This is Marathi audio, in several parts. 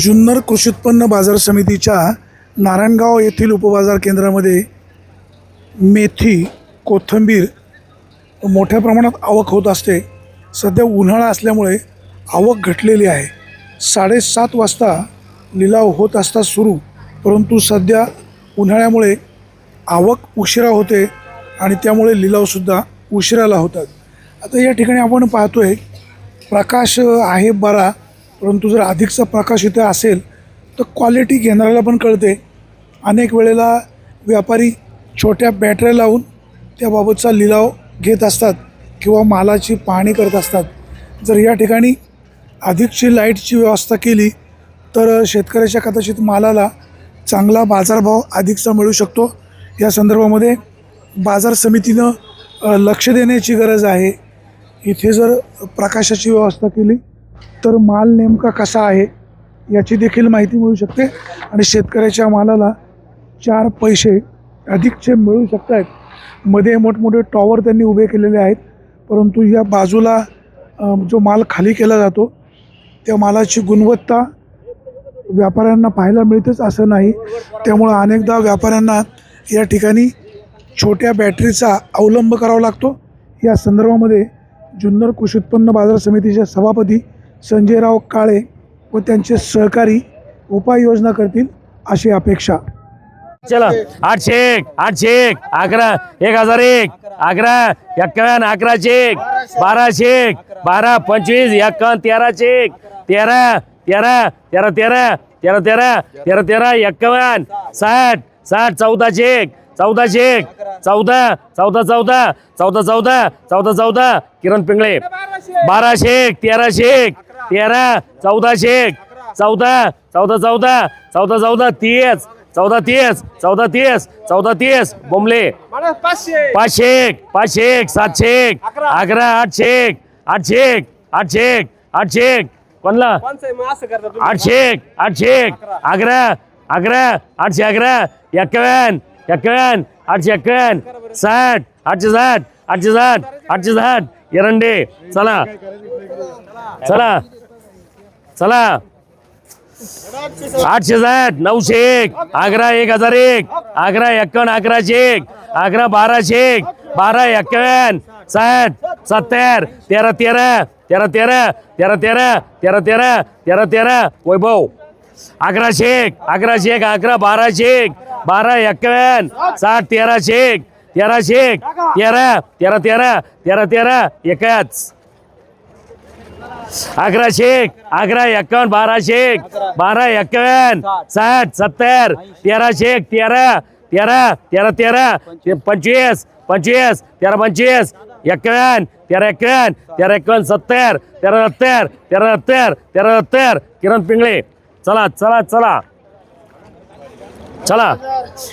जुन्नर कृषी उत्पन्न बाजार समितीच्या नारायणगाव येथील उपबाजार केंद्रामध्ये मेथी कोथिंबीर मोठ्या प्रमाणात आवक होत असते. सध्या उन्हाळा असल्यामुळे आवक घटलेली आहे. साडेसात वाजता लिलाव होत असता सुरू परंतु सध्या उन्हाळ्यामुळे आवक उशिरा होते आणि त्यामुळे लिलावसुद्धा उशिराला होतात. आता या ठिकाणी आपण पाहतो आहे प्रकाश आहे बरा परंतु जर अधिकचा प्रकाश इथे असेल तर क्वालिटी घेणाऱ्याला पण कळते. अनेक वेळेला व्यापारी छोट्या बॅटऱ्या लावून त्याबाबतचा लिलाव घेत असतात किंवा मालाची पाहणी करत असतात. जर या ठिकाणी अधिकची लाईटची व्यवस्था केली तर शेतकऱ्याच्या कदाचित मालाला चांगला बाजारभाव अधिकचा मिळू शकतो. या संदर्भामध्ये बाजार समितीनं लक्ष देण्याची गरज आहे. इथे जर प्रकाशाची व्यवस्था केली तर माल नेमका कसा आहे याची देखील माहिती मिळू शकते. आणि शेतकऱ्याच्या मालाला चार पैसे अधिकचे मिळू शकत आहेत मध्ये मोठमोठे टॉवर त्यांनी उभे केलेले आहेत. परंतु या बाजूला जो माल खाली केला जातो त्या मालाची गुणवत्ता व्यापाऱ्यांना पाहायला मिळतेच असं नाही. त्यामुळं अनेकदा व्यापाऱ्यांना या ठिकाणी छोट्या बॅटरीचा अवलंब करावा लागतो. या संदर्भामध्ये जुन्नर कृषी उत्पन्न बाजार समितीचे सभापती संजयराव काळे व त्यांचे सहकारी उपाययोजना करतील अशी अपेक्षा. चला आठशे एक आठशे एक अकरा एक हजार एक अकरा एक्कावन्न अकराशे एक बाराशे एक बारा पंचवीस एक्कावन्न तेराशे एक तेरा तेरा तेरा तेरा तेरा तेरा तेरा तेरा एक्कावन्न साठ साठ चौदाशे एक चौदाशे एक चौदा चौदा चौदा चौदा चौदा चौदा चौदा किरण पिंगळे बाराशे एक तेराशे एक तेरा चौदाशे चौदा चौदा चौदा. चौदा चौदा तीस. चौदा तीस. चौदा तीस. चौदा तीस. बोंबले. पाचशे पाचशे एक सातशे एक अकरा. आठशे एक आठशे एक आठशे एक आठशे एक कोणला? आठशे एक आठशे एक अकरा. अकरा. आठशे अकरा. एक्कावन्न एक्कावन्न आठशे एक्कावन्न साठ. आठशे साठ. आठशे साठ. आठशे साठ. एरंडे चला चला चला आठशे साठ नऊशे एक आग्रा एक हजार एक आग्रा एक्कावन्न अकराशे एक आग्रा बाराशे एक बारा एक्कावन्न साठ सत्तर तेरा तेरा तेरा तेरा तेरा तेरा तेरा तेरा तेरा तेरा वैभव अकराशे एक अकराशे एक अकरा बाराशे एक बारा एक्कावन्न साठ तेराशे एक तेराशे एक तेरा तेरा तेरा तेरा तेरा एकाच. अकराशे एक अकरा एक्कावन्न बाराशे एक बारा एक्कावन्न साठ. सत्तर तेराशे एक तेरा तेरा तेरा तेरा पंचवीस पंचवीस तेरा पंचवीस एक्कावन्न तेरा एक्कावन्न तेरा एक्कावन्न सत्तर तेरा सत्तर तेरा सत्तर तेरा सत्तर किरण पिंगळे. चला चला चला. चला.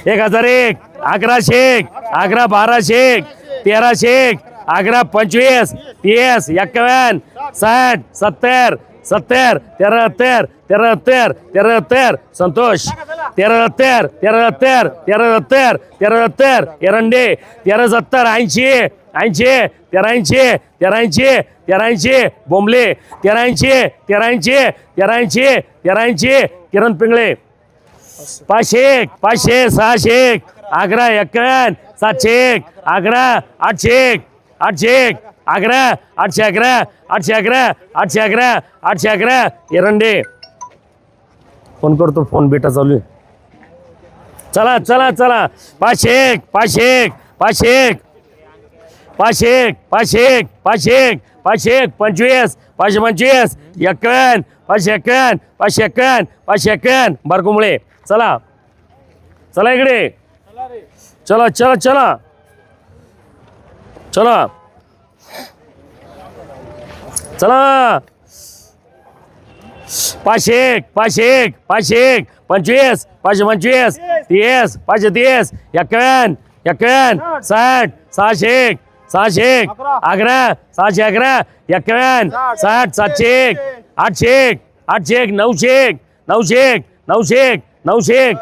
एक हजार एक अकरा शेख अकरा बारा शेख तेरा शेख अकरा पंचवीस तीस एक्कावन्न साठ सत्तर सत्तर तेराहत्तर तेराहत्तर तेराहत्तर संतोष. तेराहत्तर तेराहत्तर तेराहत्तर तेराहत्तर एरंडे. तेरा सत्तर ऐंशी ऐंशी तेराऐंशी तेराऐंशी तेराऐंशी. बोंबले. तेराऐंशी तेराऐंशी तेराऐंशी तेराऐंशी. किरण पिंगळे. पाचशे एक पाचशे सहाशे एक अकरा एक्कावन्न सातशे एक अकरा आठशे एक आठशे एक अकरा आठशे अकरा आठशे अकरा आठशे अकरा आठशे अकरा एरंडे फोन करतो फोन बेटा चालू आहे. चला चला चला. पाचशे एक पाचशे एक पाचशे एक. पाचशे एक पाचशे एक पाचशे एक पाचशे एक पंचवीस पाचशे पंचवीस एक्कावन्न पाचशे एक्कावन्न पाचशे एक्कावन्न पाचशे एक्कावन्न बारकुंबळे चला. चला इकडे. चला चला चला. चला. चला. पाचशे एक पाचशे एक पाचशे एक पंचवीस पाचशे पंचवीस तीस पाचशे तीस एक्कावन्न एक्कावन्न साठ सहाशे एक सहाशे एक अकरा सहाशे अकरा एक्कावन्न साठ सातशे एक आठशे एक आठशे एक नऊशे एक नऊशे एक नऊशे एक नऊशे एक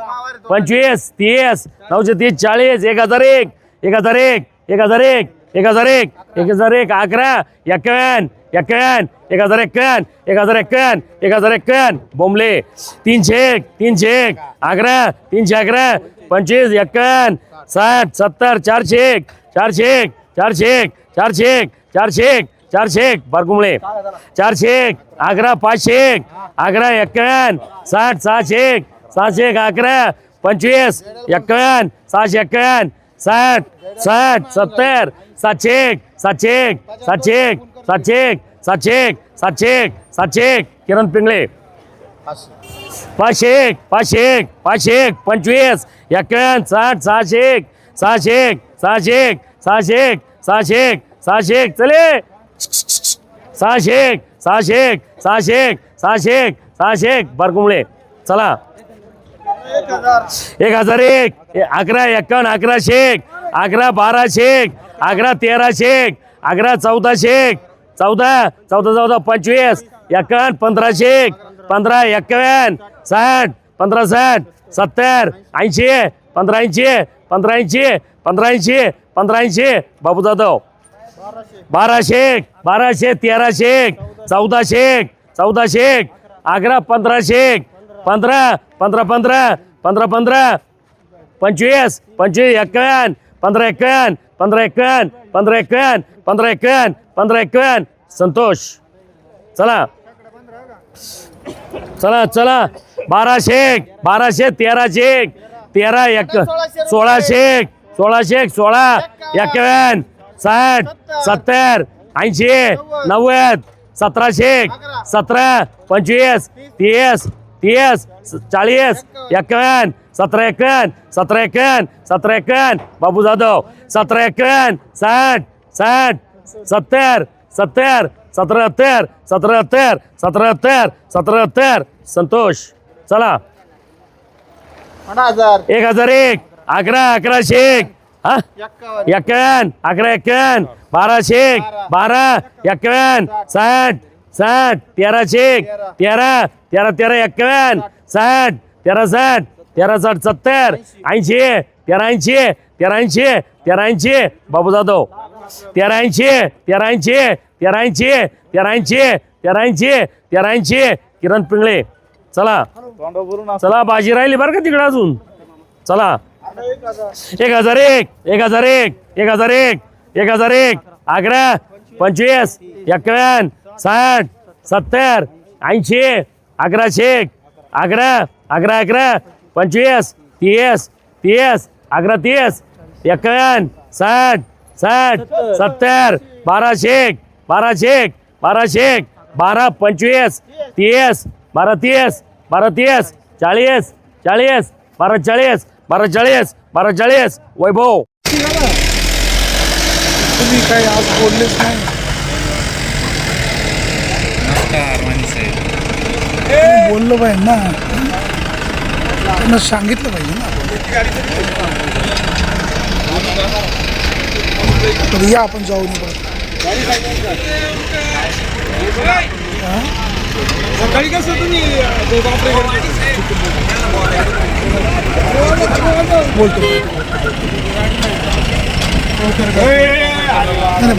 पंचवीस, तीस नऊशे तीस चाळीस, एक हज़ार एक एक हज़ार एक एक हज़ार एक एक हज़ार एक एक हज़ार एक, अकरा एक्कावन्न एक्कावन्न एक हज़ार एक्कावन्न एक हज़ार एक्कावन्न एक हज़ार एक्कावन्न बोंबले, तीनशे एक तीनशे एक, अकरा, तीनशे अकरा, पंचवीस एक्कावन्न साठ, सत्तर, चारशे एक चारशे एक चारशे एक चारशे एक चारशे एक चारशे एक. बारकुंबळे चारशे एक, अकरा, पाचशे एक, अकरा एक्कावन्न साठ, सहाशे एक सहाशे एक अकरा पंचवीस एक्कावन्न सहाशे एक्कावन्न साठ साठ सत्तर सातशे एक सातशे एक सातशे एक सातशे एक सातशे एक सातशे एक सातशे एक. किरण पिंगळे. पाचशे एक पाचशे एक पाचशे एक पंचवीस एक्कावन्न साठ सहाशे एक सहाशे एक सहाशे एक सहाशे एक सहाशे एक सहाशे एक. चले. सहाशे एक सहाशे एक सहाशे एक सहाशे एक सहाशे एक. बारकुंबळे. चला. एक हजार एक. अकरा एक्कावन्न अकराशे एक अकरा बाराशे एक अकरा तेराशे एक अकरा चौदाशे एक चौदा चौदा चौदा पंचवीस. एक्कावन्न पंधराशे एक पंधरा एक्कावन्न साठ पंधरा साठ सत्तर ऐंशी पंधरा ऐंशी पंधरा ऐंशी पंधरा ऐंशी पंधरा ऐंशी. बाबू जाधव. बाराशे एक बाराशे तेराशे एक चौदाशे एक चौदाशे एक अकरा पंधराशे एक पंधरा पंधरा पंधरा पंधरा पंधरा. पंचवीस पंचवीस एक्कावन्न पंधरा एक्कावन्न पंधरा एक्कावन्न पंधरा एक्कावन्न पंधरा एक्कावन्न पंधरा एक्कावन्न. संतोष. चला. चला चला. बाराशे एक बाराशे तेराशे एक तेरा एक सोळाशे एक सोळाशे एक सोळा एक्कावन्न साठ सत्तर ऐंशी नव्वद सतराशे एक सतरा पंचवीस तीस तीस चाळीस एक्कावन्न सतरा एक्कावन्न सतरा एक्कावन्न सतरा एक्कावन्न बाबू जाधव सतरा एक्कावन्न साठ साठ सत्तर सत्तर सतराहत्तर सतराहत्तर सतराहत्तर सतराहत्तर. संतोष चला. हजार. एक हजार एक अकरा अकराशे एक. हा? एक्कावन्न अकरा एक्कावन्न बाराशे एक बारा एक्कावन्न साठ साठ तेराशे एक तेरा. तेरा तेरा एक्कावन्न साठ. तेरा साठ तेरा साठ सत्तर ऐंशी. तेरा ऐंशी तेरा ऐंशी तेरा ऐंशी. बाबू जाधव. तेरा ऐंशी तेरा ऐंशी तेरा ऐंशी तेरा ऐंशी तेरा ऐंशी तेरा ऐंशी. किरण पिंगळे. चला. चला बाजी राहिली बरं का तिकडे अजून? चला. एक हजार एक एक हजार एक एक हजार एक एक हजार एक. अकरा पंचवीस एक्कावन्न साठ सत्तर ऐंशी अकराशे एक अकरा अकरा अकरा पंचवीस तीस तीस अकरा तीस एक्कावन्न साठ साठ सत्तर बाराशे बाराशे एक बाराशे एक बारा पंचवीस तीस बारा तीस बारा तीस चाळीस चाळीस बारा चाळीस बारा चाळीस बारा चाळीस वैभव. तुम्ही काही आज बोललेच नाही. बोललो पाहिजे ना. त्यांना सांगितलं पाहिजे ना. तर या आपण जाऊ नये सकाळी कसं तुम्ही बोलतो.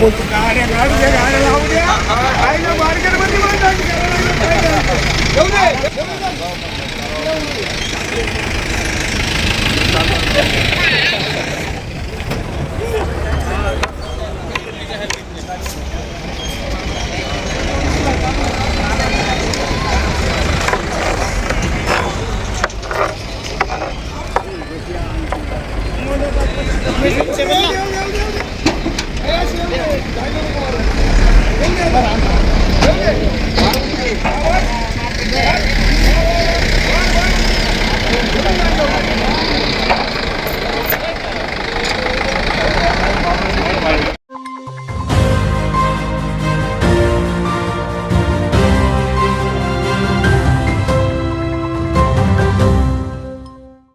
बोलतो. मार्केटमध्ये